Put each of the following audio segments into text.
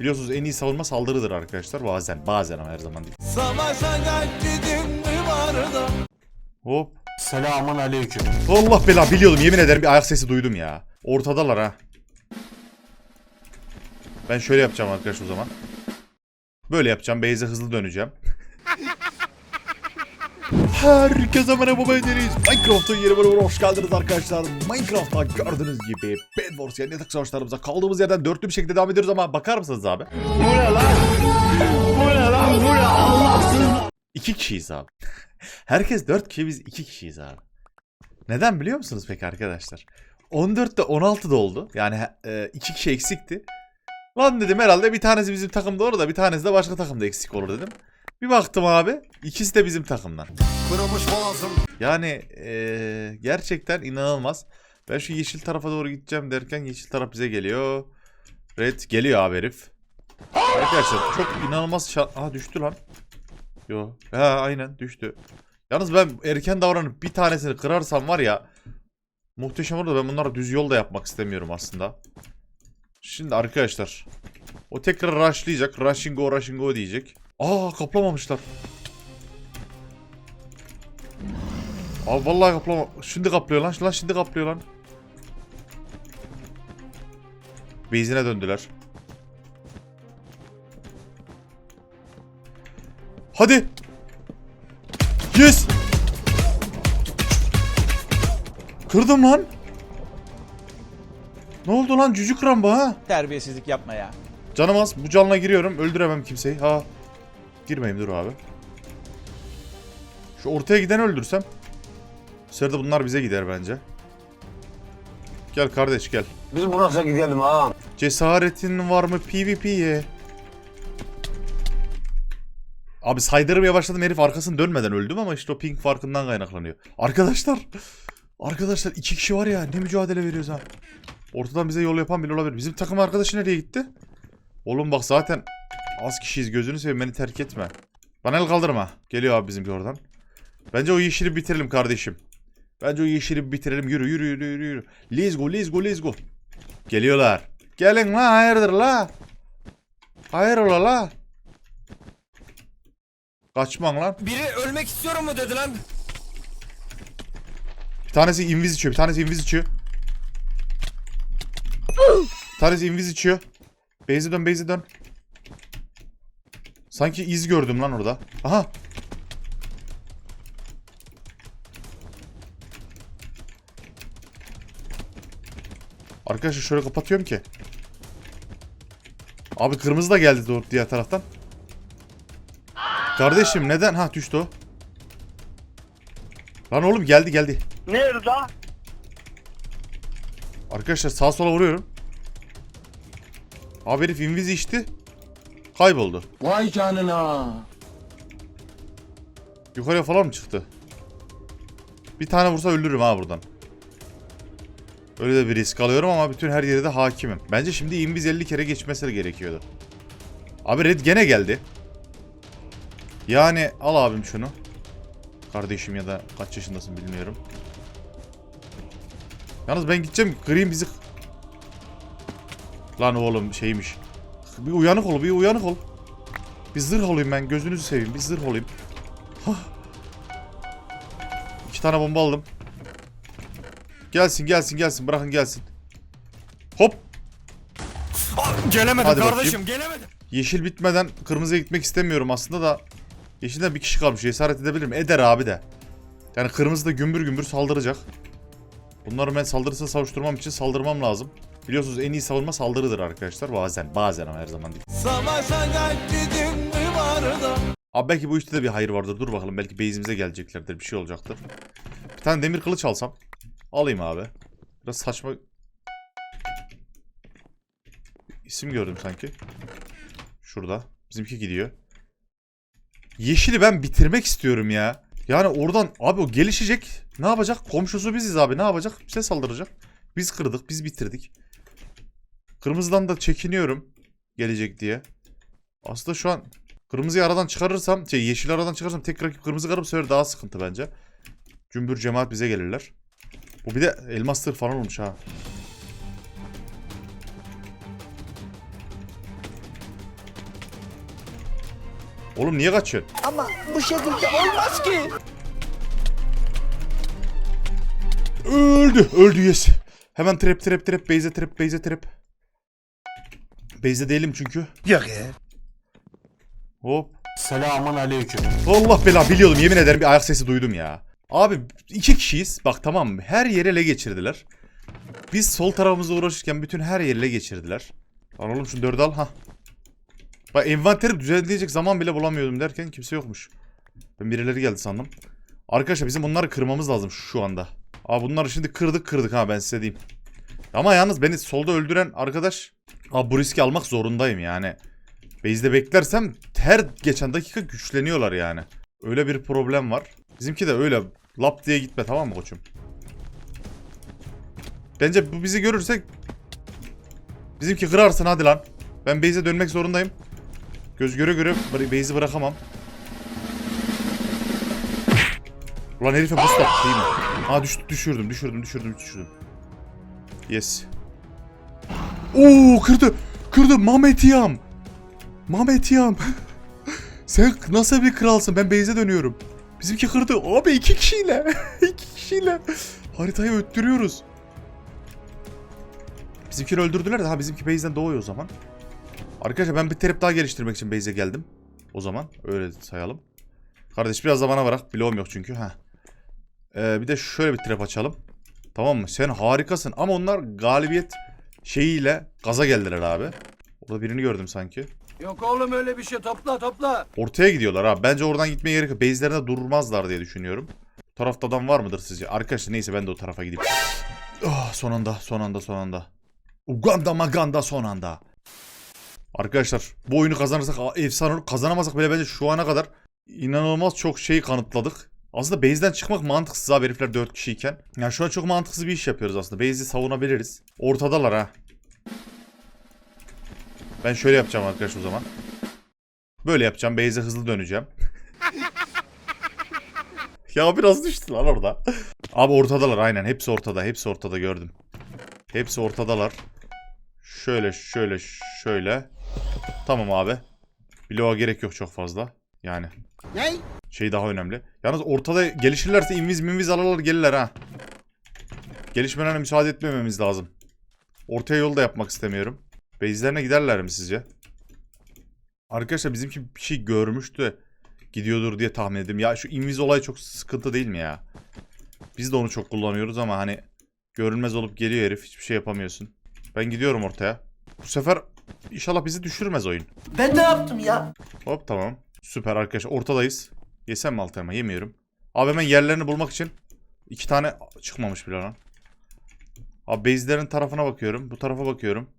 Biliyorsunuz en iyi savunma saldırıdır arkadaşlar. Bazen, bazen ama her zaman değil. Savaşa gittin mi vardı? Hop. Selamun aleyküm. Allah bela biliyordum yemin ederim bir ayak sesi duydum ya. Ortadalar ha. Ben şöyle yapacağım arkadaş o zaman. Böyle yapacağım. Beyze hızlı döneceğim. Herkese merhaba ben Deniz. Minecraft'ın yeni bölümüne hoş geldiniz arkadaşlar. Minecraft'ta gördüğünüz gibi Bed Wars yani yatak savaşlarımıza kaldığımız yerden dörtlü bir şekilde devam ediyoruz ama bakar mısınız abi? İki kişiyiz abi. Herkes dört kişi biz iki kişiyiz abi. Neden biliyor musunuz peki arkadaşlar? 14'te 16'da oldu. Yani e, iki kişi eksikti. Lan dedim herhalde bir tanesi bizim takımda olur da bir tanesi de başka takımda eksik olur dedim. Bir baktım abi ikisi de bizim takımdan. Kırılmış boğazım. Yani e, gerçekten inanılmaz. Ben şu yeşil tarafa doğru gideceğim derken yeşil taraf bize geliyor. Red geliyor abi herif. Arkadaşlar çok inanılmaz şan... Aha düştü lan. Yo. Ha aynen düştü. Yalnız ben erken davranıp bir tanesini kırarsam var ya muhteşem olur da ben bunları düz yolda yapmak istemiyorum aslında. Şimdi arkadaşlar o tekrar rushlayacak. Rushing go rushing go diyecek. Aa kaplamamışlar. Abi vallahi kaplama. Şimdi kaplıyor lan. Lan şimdi kaplıyor lan. Base'ine döndüler. Hadi. Yes. Kırdım lan. Ne oldu lan cücük ramba ha? Terbiyesizlik yapma ya. Canım az. Bu canla giriyorum. Öldüremem kimseyi. Ha. Girmeyeyim dur abi. Şu ortaya giden öldürsem. De bunlar bize gider bence. Gel kardeş gel. Biz burası gidelim ha. Cesaretin var mı PvP'ye? Abi saydırmaya başladım herif arkasını dönmeden öldüm ama işte o ping farkından kaynaklanıyor. Arkadaşlar. Arkadaşlar iki kişi var ya ne mücadele veriyoruz ha. Ortadan bize yol yapan biri olabilir. Bizim takım arkadaşı nereye gitti? Oğlum bak zaten az kişiyiz gözünü seveyim beni terk etme. Bana el kaldırma. Geliyor abi bizimki oradan. Bence o yeşili bitirelim kardeşim. Bence o yeşili bitirelim. Yürü yürü yürü yürü. yürü. Let's go let's go let's go. Geliyorlar. Gelin la hayırdır la. Hayrola la. Kaçman lan. Biri ölmek istiyorum mu dedi lan? Bir tanesi inviz içiyor. Bir tanesi inviz içiyor. Bir tanesi inviz içiyor. Base'e dön base'e dön. Sanki iz gördüm lan orada. Aha. Arkadaşlar şöyle kapatıyorum ki. Abi kırmızı da geldi doğru diğer taraftan. Kardeşim neden? Ha düştü o. Lan oğlum geldi geldi. Nerede? Arkadaşlar sağa sola vuruyorum. Abi herif inviz içti. Kayboldu. Vay canına. Yukarıya falan mı çıktı? Bir tane vursa öldürürüm ha buradan. Öyle de bir risk alıyorum ama bütün her yere de hakimim. Bence şimdi inviz 50 kere geçmesi gerekiyordu. Abi red gene geldi. Yani al abim şunu. Kardeşim ya da kaç yaşındasın bilmiyorum. Yalnız ben gideceğim green bizi... Lan oğlum şeymiş. Bir uyanık ol bir uyanık ol. Bir zırh olayım ben gözünüzü seveyim bir zırh olayım. Hah. İki tane bomba aldım. Gelsin gelsin gelsin bırakın gelsin. Hop. Gelemedim Hadi kardeşim gelemedim. Yeşil bitmeden kırmızıya gitmek istemiyorum aslında da. Yeşilden bir kişi kalmış. Cesaret edebilirim. Eder abi de. Yani kırmızı da gümbür gümbür saldıracak. Bunları ben saldırısına savuşturmam için saldırmam lazım. Biliyorsunuz en iyi savunma saldırıdır arkadaşlar. Bazen. Bazen ama her zaman değil. Vardı? Abi belki bu işte de bir hayır vardır. Dur bakalım. Belki base'imize geleceklerdir. Bir şey olacaktır. Bir tane demir kılıç alsam. Alayım abi. Biraz saçma... İsim gördüm sanki. Şurada. Bizimki gidiyor. Yeşili ben bitirmek istiyorum ya. Yani oradan abi o gelişecek. Ne yapacak? Komşusu biziz abi. Ne yapacak? Bize saldıracak. Biz kırdık. Biz bitirdik. Kırmızıdan da çekiniyorum. Gelecek diye. Aslında şu an kırmızıyı aradan çıkarırsam, şey yeşil aradan çıkarırsam tek rakip kırmızı karım sefer daha sıkıntı bence. Cümbür cemaat bize gelirler. Bu bir de elmas tır falan olmuş ha. Oğlum niye kaçıyorsun? Ama bu şekilde olmaz ki. Öldü. Öldü yes. Hemen trap trap trap. Beyze trap. Beyze trap. Beyze değilim çünkü. Yok ya. Hop. Selamun aleyküm. Allah bela biliyordum yemin ederim bir ayak sesi duydum ya. Abi iki kişiyiz. Bak tamam mı? Her yere ele geçirdiler. Biz sol tarafımızda uğraşırken bütün her yere ele geçirdiler. Lan oğlum şu dördü al ha. Bak envanteri düzenleyecek zaman bile bulamıyordum derken kimse yokmuş. Ben birileri geldi sandım. Arkadaşlar bizim bunları kırmamız lazım şu anda. Aa bunları şimdi kırdık kırdık ha ben size diyeyim. Ama yalnız beni solda öldüren arkadaş... Aa bu riski almak zorundayım yani. Base'de beklersem her geçen dakika güçleniyorlar yani. Öyle bir problem var. Bizimki de öyle lap diye gitme tamam mı koçum? Bence bu bizi görürsek bizimki kırarsın hadi lan. Ben base'e dönmek zorundayım. Göz göre göre base'i bırakamam. Ulan herife boost attı değil mi? Aa düş, düşürdüm düşürdüm düşürdüm düşürdüm. Yes. Oo kırdı. Kırdı Mehmet Yam. Mehmet Yam. Sen nasıl bir kralsın? Ben base'e dönüyorum. Bizimki kırdı. Abi iki kişiyle. iki kişiyle. Haritayı öttürüyoruz. Bizimkini öldürdüler de ha bizimki base'den doğuyor o zaman. Arkadaşlar ben bir trap daha geliştirmek için base'e geldim. O zaman öyle sayalım. Kardeş biraz da bana bırak. Bloğum yok çünkü. ha. Ee, bir de şöyle bir trap açalım. Tamam mı? Sen harikasın. Ama onlar galibiyet şeyiyle gaza geldiler abi. Orada birini gördüm sanki. Yok oğlum öyle bir şey topla topla. Ortaya gidiyorlar abi. Bence oradan gitmeye gerek yok. Base'lerinde durmazlar diye düşünüyorum. Bu tarafta adam var mıdır sizce? Arkadaşlar neyse ben de o tarafa gideyim. Ah, son anda, son anda, son anda. Uganda maganda son anda. Arkadaşlar bu oyunu kazanırsak efsane olur. Kazanamazsak bile bence şu ana kadar inanılmaz çok şey kanıtladık. Aslında base'den çıkmak mantıksız abi herifler 4 kişiyken. Yani şu an çok mantıksız bir iş yapıyoruz aslında. Base'i savunabiliriz. Ortadalar ha. Ben şöyle yapacağım arkadaş o zaman. Böyle yapacağım. Base'e hızlı döneceğim. ya biraz düştü lan orada. Abi ortadalar aynen. Hepsi ortada. Hepsi ortada gördüm. Hepsi ortadalar. Şöyle şöyle şöyle. Tamam abi. Bloğa gerek yok çok fazla. Yani. Ne? Şey daha önemli. Yalnız ortada gelişirlerse inviz minviz alırlar gelirler ha. Gelişmelerine müsaade etmememiz lazım. Ortaya yol da yapmak istemiyorum. Base'lerine giderler mi sizce? Arkadaşlar bizimki bir şey görmüştü. Gidiyordur diye tahmin ettim. Ya şu inviz olay çok sıkıntı değil mi ya? Biz de onu çok kullanıyoruz ama hani görünmez olup geliyor herif. Hiçbir şey yapamıyorsun. Ben gidiyorum ortaya. Bu sefer inşallah bizi düşürmez oyun. Ben ne yaptım ya? Hop tamam. Süper arkadaşlar. Ortadayız. Yesem mi altı? Yemiyorum. Abi hemen yerlerini bulmak için iki tane çıkmamış bile lan. Abi base'lerin tarafına bakıyorum. Bu tarafa bakıyorum.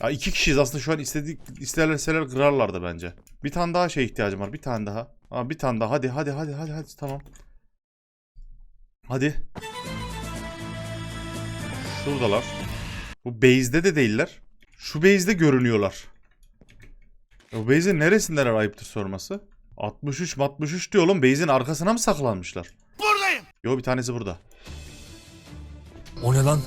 Ya iki kişiyiz aslında şu an istedik isterlerseler kırarlardı bence. Bir tane daha şey ihtiyacım var. Bir tane daha. Aa, bir tane daha. Hadi hadi hadi hadi hadi tamam. Hadi. Şuradalar. Bu base'de de değiller. Şu base'de görünüyorlar. O base'in neresindeler ayıptır sorması? 63 63 diyor oğlum. Base'in arkasına mı saklanmışlar? Buradayım. Yo bir tanesi burada. O ne lan?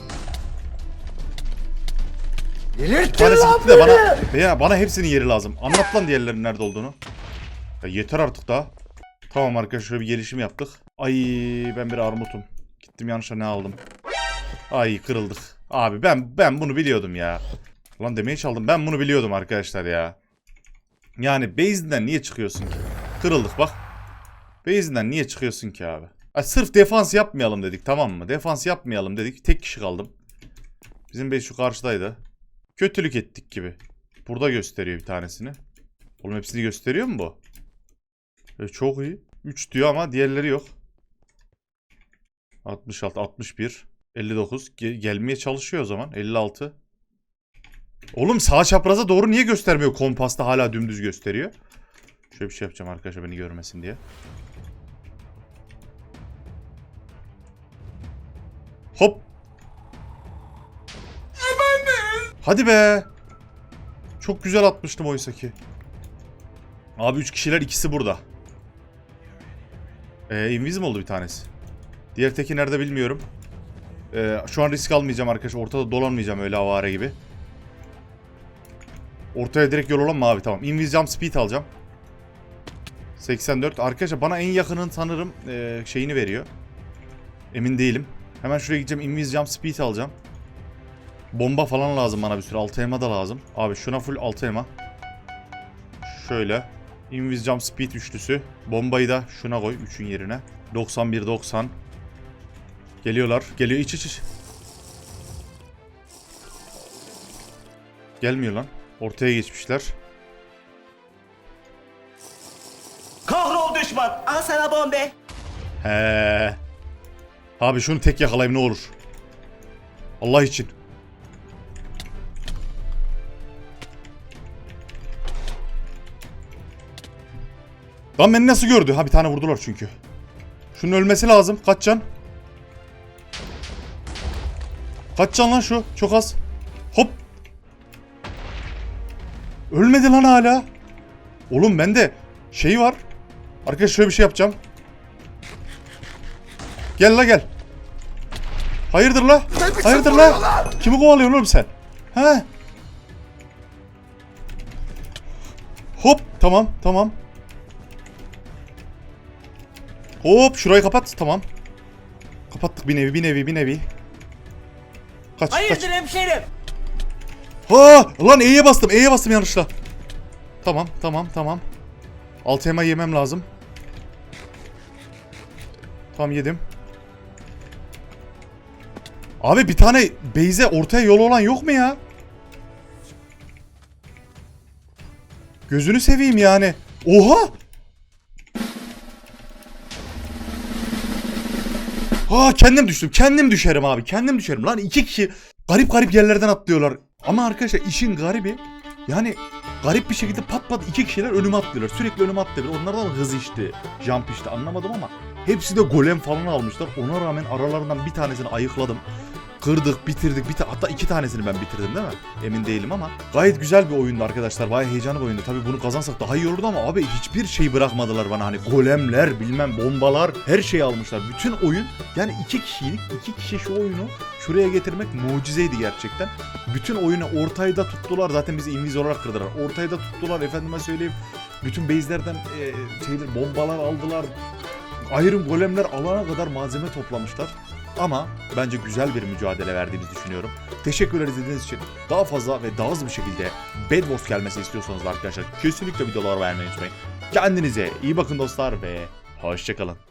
Bir Delirttin tanesi lan gitti de bana, beni. ya bana hepsinin yeri lazım. Anlat lan diğerlerinin nerede olduğunu. Ya yeter artık daha. Tamam arkadaşlar şöyle bir gelişim yaptık. Ay ben bir armutum. Gittim yanlışa ne aldım. Ay kırıldık. Abi ben ben bunu biliyordum ya. Lan demeye çaldım. Ben bunu biliyordum arkadaşlar ya. Yani base'inden niye çıkıyorsun ki? Kırıldık bak. Base'inden niye çıkıyorsun ki abi? Ay, sırf defans yapmayalım dedik tamam mı? Defans yapmayalım dedik. Tek kişi kaldım. Bizim base şu karşıdaydı. Kötülük ettik gibi. Burada gösteriyor bir tanesini. Oğlum hepsini gösteriyor mu bu? E, çok iyi. 3 diyor ama diğerleri yok. 66, 61, 59. Ge- gelmeye çalışıyor o zaman. 56. Oğlum sağ çapraza doğru niye göstermiyor? Kompasta hala dümdüz gösteriyor. Şöyle bir şey yapacağım arkadaşlar beni görmesin diye. Hop. Hadi be. Çok güzel atmıştım oysa ki. Abi 3 kişiler ikisi burada. Ee, invisible oldu bir tanesi. Diğer teki nerede bilmiyorum. Ee, şu an risk almayacağım arkadaşlar. Ortada dolanmayacağım öyle avare gibi. Ortaya direkt yol olan mı abi? Tamam. Invis jump speed alacağım. 84. Arkadaşlar bana en yakının sanırım e, şeyini veriyor. Emin değilim. Hemen şuraya gideceğim. Invis Jump Speed alacağım. Bomba falan lazım bana bir sürü. 6 elma da lazım. Abi şuna full 6 elma. Şöyle. Invis Jump Speed üçlüsü. Bombayı da şuna koy 3'ün yerine. 91 90. Geliyorlar. Geliyor iç iç iç. Gelmiyor lan. Ortaya geçmişler. Düşman. Al sana bombe. He. Abi şunu tek yakalayayım ne olur. Allah için. Lan beni nasıl gördü? Ha bir tane vurdular çünkü. Şunun ölmesi lazım. Kaç can? Kaç can lan şu? Çok az. Hop. Ölmedi lan hala. Oğlum bende şey var. Arkadaş şöyle bir şey yapacağım. Gel la gel. Hayırdır la? Hayırdır la? Kimi kovalıyorsun oğlum sen? He? Hop tamam tamam. Hop şurayı kapat tamam. Kapattık bir nevi bir nevi bir nevi. Kaç kaç. hemşerim? Ha lan E'ye bastım E'ye bastım yanlışla. Tamam tamam tamam. Altı elma yemem lazım. Tamam yedim. Abi bir tane Beyze ortaya yol olan yok mu ya? Gözünü seveyim yani. Oha! Ha kendim düştüm. Kendim düşerim abi. Kendim düşerim. Lan iki kişi garip garip yerlerden atlıyorlar. Ama arkadaşlar işin garibi yani garip bir şekilde pat pat iki kişiler önüme atlıyorlar. Sürekli önüme atlıyorlar. Onlardan hız işte, jump işte anlamadım ama hepsi de golem falan almışlar. Ona rağmen aralarından bir tanesini ayıkladım. Kırdık, bitirdik. Bir ta- hatta iki tanesini ben bitirdim değil mi? Emin değilim ama. Gayet güzel bir oyundu arkadaşlar. Bayağı heyecanlı bir oyundu. Tabii bunu kazansak daha iyi olurdu ama abi hiçbir şey bırakmadılar bana. Hani golemler, bilmem bombalar, her şeyi almışlar. Bütün oyun yani iki kişilik, iki kişi şu oyunu şuraya getirmek mucizeydi gerçekten. Bütün oyunu ortayda tuttular. Zaten bizi inviz olarak kırdılar. Ortayda tuttular efendime söyleyeyim. Bütün base'lerden e, şeyler, bombalar aldılar. Iron golemler alana kadar malzeme toplamışlar. Ama bence güzel bir mücadele verdiğimizi düşünüyorum. Teşekkürler izlediğiniz için. Daha fazla ve daha hızlı bir şekilde Bed Wars gelmesi istiyorsanız da arkadaşlar kesinlikle videolar beğenmeyi unutmayın. Kendinize iyi bakın dostlar ve hoşçakalın.